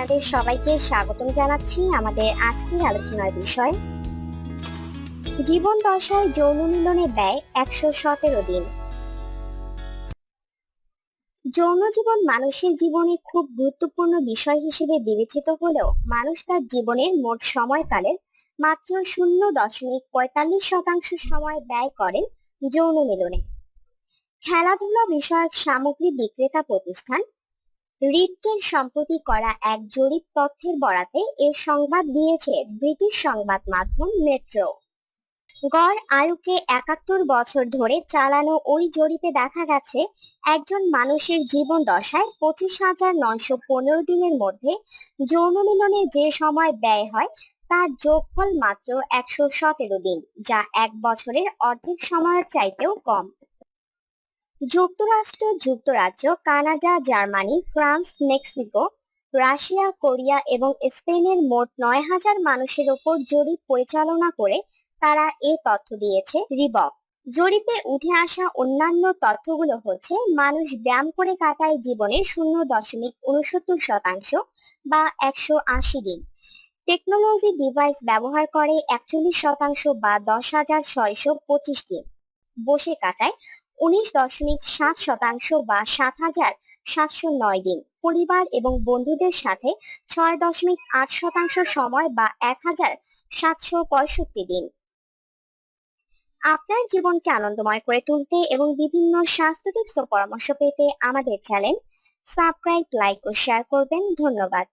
আপনাদের সবাইকে স্বাগতম জানাচ্ছি আমাদের আজকের আলোচনার বিষয়। জীবন দশায় যৌন মিলনে ব্যয় একশো সতেরো দিন। যৌন জীবন মানুষের জীবনে খুব গুরুত্বপূর্ণ বিষয় হিসেবে বিবেচিত হলেও মানুষ তার জীবনের মোট সময়কালের মাত্র শূন্য দশমিক পঁয়তাল্লিশ শতাংশ সময় ব্যয় করেন যৌন মিলনে। খেলাধুলা বিষয়ক সামগ্রী বিক্রেতা প্রতিষ্ঠান রিটকের সম্প্রতি করা এক জরিপ তথ্যের বরাতে এর সংবাদ দিয়েছে ব্রিটিশ সংবাদ মাধ্যম মেট্রো। গড় আয়ুকে একাত্তর বছর ধরে চালানো ওই জরিপে দেখা গেছে, একজন মানুষের জীবন দশায় পঁচিশ হাজার নয়শো পনেরো দিনের মধ্যে যৌন মিলনে যে সময় ব্যয় হয়, তার যোগফল মাত্র একশো সতেরো দিন, যা এক বছরের অর্ধেক সময়ের চাইতেও কম। যুক্তরাষ্ট্র, যুক্তরাজ্য, Canada, Germany, France, Mexico, Russia, Korea এবং স্পেনের মোট নয় হাজার মানুষের ওপর জরিপ পরিচালনা করে তারা এ তথ্য দিয়েছে রিবক। জরিপে উঠে আসা অন্যান্য তথ্যগুলো হচ্ছে, মানুষ ব্যায়াম করে কাটায় জীবনে শূন্য দশমিক উনসত্তর শতাংশ বা একশো আশি দিন। টেকনোলজি ডিভাইস ব্যবহার করে একচল্লিশ শতাংশ বা দশ হাজার ছয়শো পঁচিশ দিন। বসে কাটায় উনিশ দশমিক সাত শতাংশ বা সাত হাজার সাতশো নয় দিন। পরিবার এবং বন্ধুদের সাথে ছয় দশমিক আট শতাংশ সময় বা এক হাজার সাতশো পঁয়ষট্টি দিন। আপনার জীবনকে আনন্দময় করে তুলতে এবং বিভিন্ন স্বাস্থ্য টিপস ও পরামর্শ পেতে আমাদের চ্যানেল সাবস্ক্রাইব, লাইক ও শেয়ার করবেন। ধন্যবাদ।